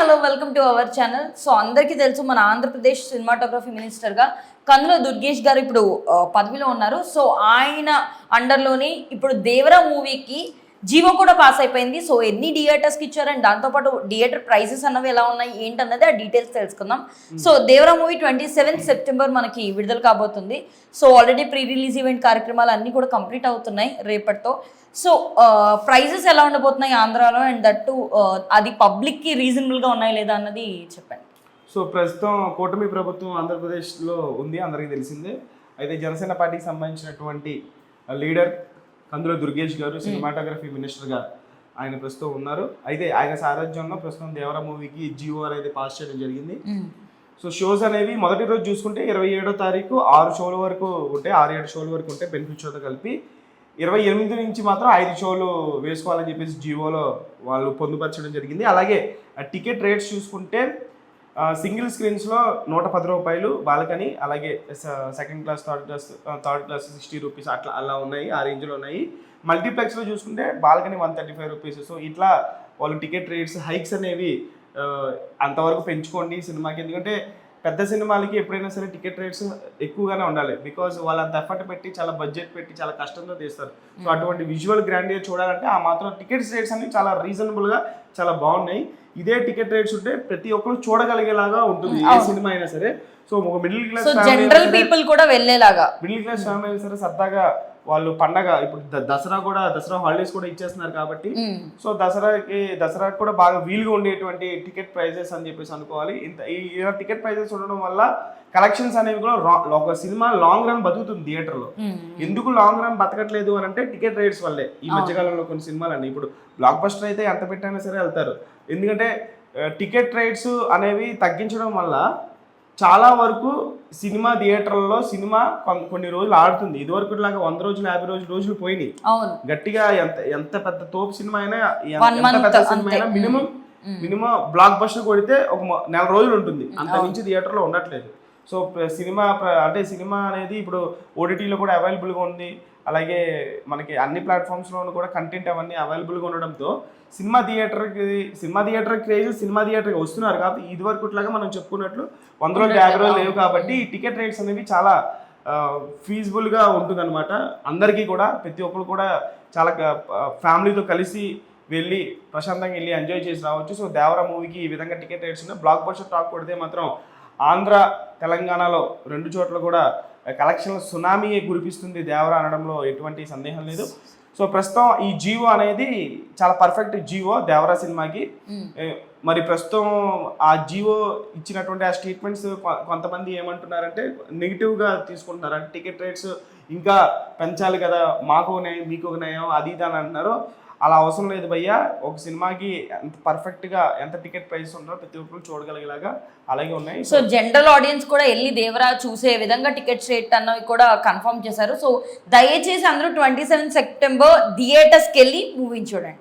Hello welcome to our channel. So అందరికీ తెలుసు మన ఆంధ్రప్రదేశ్ సినిమాటోగ్రఫీ మినిస్టర్గా కందుల దుర్గేష్ గారు ఇప్పుడు పదవిలో ఉన్నారు. సో ఆయన అండర్లోని ఇప్పుడు దేవరా మూవీకి జీవో కూడా పాస్ అయిపోయింది. సో ఎన్ని థియేటర్స్కి ఇచ్చారు అండ్ దాంతోపాటు థియేటర్ ప్రైసెస్ అన్నవి ఎలా ఉన్నాయి ఏంటన్నది ఆ డీటెయిల్స్ తెలుసుకుందాం. So Devara movie twenty seventh September మనకి విడుదల కాబోతుంది. So already pre release event కార్యక్రమాలు అన్నీ కూడా కంప్లీట్ అవుతున్నాయి రేపటితో. సో ప్రైజెస్ ఎలా ఉండబోతున్నాయి ఆంధ్రాలో అండ్ దట్టు అది పబ్లిక్కి రీజనబుల్గా ఉన్నాయి లేదా అన్నది చెప్పండి. సో ప్రస్తుతం కూటమి ప్రభుత్వం ఆంధ్రప్రదేశ్లో ఉంది. అందరికీ తెలిసిందే. అయితే జనసేన పార్టీకి సంబంధించినటువంటి లీడర్ కందుల దుర్గేష్ గారు సినిమాటోగ్రఫీ మినిస్టర్గా ఆయన ప్రస్తుతం ఉన్నారు. అయితే ఆయన సారథ్యంలో ప్రస్తుతం దేవరా మూవీకి జియో అనేది పాస్ చేయడం జరిగింది. సో షోస్ అనేవి మొదటి రోజు చూసుకుంటే ఇరవై ఏడో తారీఖు ఆరు షోల వరకు ఉంటే ఆరు ఏడు షోల వరకు ఉంటే బెనిఫిట్ షోతో కలిపి. ఇరవై ఎనిమిది నుంచి మాత్రం ఐదు షోలు వేసుకోవాలని చెప్పేసి జియోలో వాళ్ళు పొందుపరచడం జరిగింది. అలాగే టికెట్ రేట్స్ చూసుకుంటే సింగిల్ స్క్రీన్స్లో నూట పది రూపాయలు బాల్కనీ అలాగే స- second class third class third class sixty rupees అట్లా అలా ఉన్నాయి ఆ రేంజ్లో ఉన్నాయి. మల్టీప్లెక్స్లో చూసుకుంటే balcony one thirty five rupees so ఇట్లా వాళ్ళు టికెట్ రేట్స్ హైక్స్ అనేవి అంతవరకు పెంచుకోండి సినిమాకి. ఎందుకంటే పెద్ద సినిమాలకి ఎప్పుడైనా సరే టికెట్ రేట్స్ ఎక్కువగానే ఉండాలి. బికాజ్ వాళ్ళు అంత ఎఫర్ట్ పెట్టి చాలా బడ్జెట్ పెట్టి చాలా కష్టంతో తీస్తారు. సో అటువంటి విజువల్ గ్రాండియర్ చూడాలంటే ఆ మాత్రం టికెట్స్ రేట్స్ అనేవి చాలా రీజనబుల్గా చాలా బాగున్నాయి. ఇదే టికెట్ రేట్స్ ఉంటే ప్రతి ఒక్కరు చూడగలిగేలాగా ఉంటుంది ఏ. సినిమా అయినా సరే. సో ఒక మిడిల్ క్లాస్ జనరల్ పీపుల్ కూడా వెళ్ళేలాగా. మిడిల్ క్లాస్ ఫ్యామిలీ అయినా సరే సరదాగా వాళ్ళు పండగ ఇప్పుడు దసరా కూడా దసరా హాలిడేస్ కూడా ఇచ్చేస్తున్నారు కాబట్టి. సో దసరాకి దసరాకి కూడా బాగా వీలుగా ఉండేటువంటి టికెట్ ప్రైజెస్ అని చెప్పేసి అనుకోవాలి. ఇంత ఈ ఇలా టికెట్ ప్రైజెస్ ఉండడం వల్ల కలెక్షన్స్ అనేవి కూడా ఒక సినిమా లాంగ్ రన్ బతుకుతుంది థియేటర్లో మ్మ్. ఎందుకు లాంగ్ రన్ బతకట్లేదు అని అంటే టికెట్ రేట్స్ వల్లే. ఈ మధ్యకాలంలో కొన్ని సినిమాలు అన్ని ఇప్పుడు బ్లాక్ బస్టర్ అయితే ఎంత పెట్టైనా సరే వెళ్తారు. ఎందుకంటే టికెట్ రేట్స్ అనేవి తగ్గించడం వల్ల చాలా వరకు సినిమా థియేటర్లలో సినిమా కొన్- కొన్ని రోజులు ఆడుతుంది. ఇదివరకు లాగా వంద రోజులు యాభై రోజులు రోజులు పోయినాయి. గట్టిగా ఎంత ఎంత పెద్ద తోపు సినిమా అయినా ఎంత పెద్ద సినిమా. అయినా మినిమం మినిమం బ్లాక్ బస్టర్ కొడితే ఒక నెల రోజులు ఉంటుంది. అంత నుంచి థియేటర్లో ఉండట్లేదు. సో సినిమా అంటే సినిమా అనేది ఇప్పుడు ఓటీటీలో కూడా అవైలబుల్గా ఉంది. అలాగే మనకి అన్ని ప్లాట్ఫామ్స్లోనూ కూడా కంటెంట్ అవన్నీ అవైలబుల్గా ఉండడంతో సినిమా థియేటర్కి సినిమా థియేటర్ క్రేజ్ సినిమా థియేటర్కి వస్తున్నారు కాబట్టి ఇది వరకు ఇట్లాగా మనం చెప్పుకున్నట్లు వంద రోజులు యాభై రోజులు లేవు కాబట్టి టికెట్ రేట్స్ అనేవి చాలా ఫీజిబుల్గా ఉంటుందన్నమాట. అందరికీ కూడా ప్రతి ఒక్కరు కూడా చాలా ఫ్యామిలీతో కలిసి వెళ్ళి ప్రశాంతంగా వెళ్ళి ఎంజాయ్ చేసి రావచ్చు. సో దేవరా మూవీకి ఈ విధంగా టికెట్ రేట్స్ ఉన్నాయి బ్లాక్ బస్టర్ టాక్ కొడితే మాత్రం ఆంధ్ర తెలంగాణలో రెండు చోట్ల కూడా కలెక్షన్ సునామీ కురిపిస్తుంది దేవరా అనడంలో ఎటువంటి సందేహం లేదు. సో ప్రస్తుతం ఈ జీవో అనేది చాలా పర్ఫెక్ట్ జీవో దేవరా సినిమాకి. మరి ప్రస్తుతం ఆ జీవో ఇచ్చినటువంటి ఆ స్టేట్మెంట్స్ కొంతమంది ఏమంటున్నారంటే నెగిటివ్గా తీసుకుంటున్నారు. అంటే టికెట్ రేట్స్ ఇంకా పెంచాలి కదా మాకు న్యాయం మీకు న్యాయం అది ఇది అని అంటున్నారు. అలా అవసరం లేదు భయ్యా. ఒక సినిమాకి ఎంత పర్ఫెక్ట్గా ఎంత టికెట్ ప్రైస్ ఉందో ప్రతి ఒక్కరు చూడగలిగేలాగా అలాగే ఉన్నాయి. సో జనరల్ ఆడియన్స్ కూడా వెళ్ళి దేవరా చూసే విధంగా టికెట్స్ రేట్ అన్నవి కూడా కన్ఫర్మ్ చేశారు. సో దయచేసి అందరూ ట్వంటీ సెవెన్ సెప్టెంబర్ థియేటర్స్కి వెళ్ళి మూవీ చూడండి.